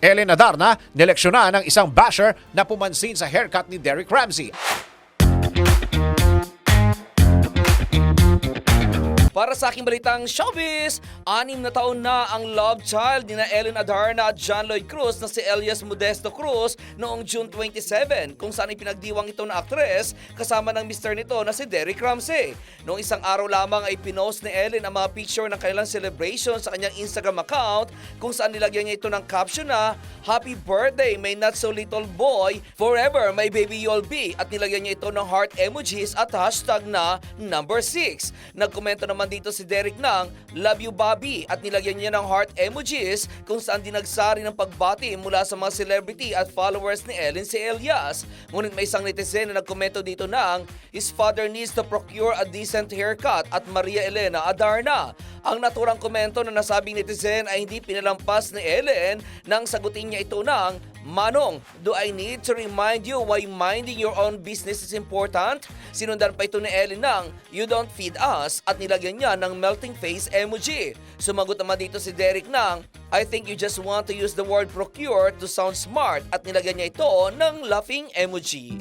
Ellen Adarna, nileksyonan ng isang basher na pumansin sa haircut ni Derek Ramsey. Para sa aking balitang showbiz, anim na taon na ang love child ni na Ellen Adarna at John Lloyd Cruz na si Elias Modesto Cruz noong June 27 kung saan ipinagdiwang ito na aktres kasama ng mister nito na si Derek Ramsey. Noong isang araw lamang ay pinost ni Ellen ang mga picture ng kanilang celebration sa kanyang Instagram account kung saan nilagyan niya ito ng caption na Happy birthday, my not so little boy, forever my baby you'll be at nilagyan niya ito ng heart emojis at hashtag na number 6. Nagkomento naman dito si Derek ng Love you Bobby at nilagyan niya ng heart emojis kung saan dinagsari ng pagbati mula sa mga celebrity at followers ni Ellen si Elias. Ngunit may isang netizen na nagkomento dito ng His father needs to procure a decent haircut at Maria Elena Adarna. Ang naturang komento na nasabing netizen ay hindi pinalampas ni Ellen nang sagutin niya ito ng Manong, do I need to remind you why minding your own business is important? Sinundan pa ito ni Ellen ng You don't feed us at nilagyan niya ng melting face emoji. Sumagot naman dito si Derek ng I think you just want to use the word procure to sound smart at nilagyan niya ito ng laughing emoji.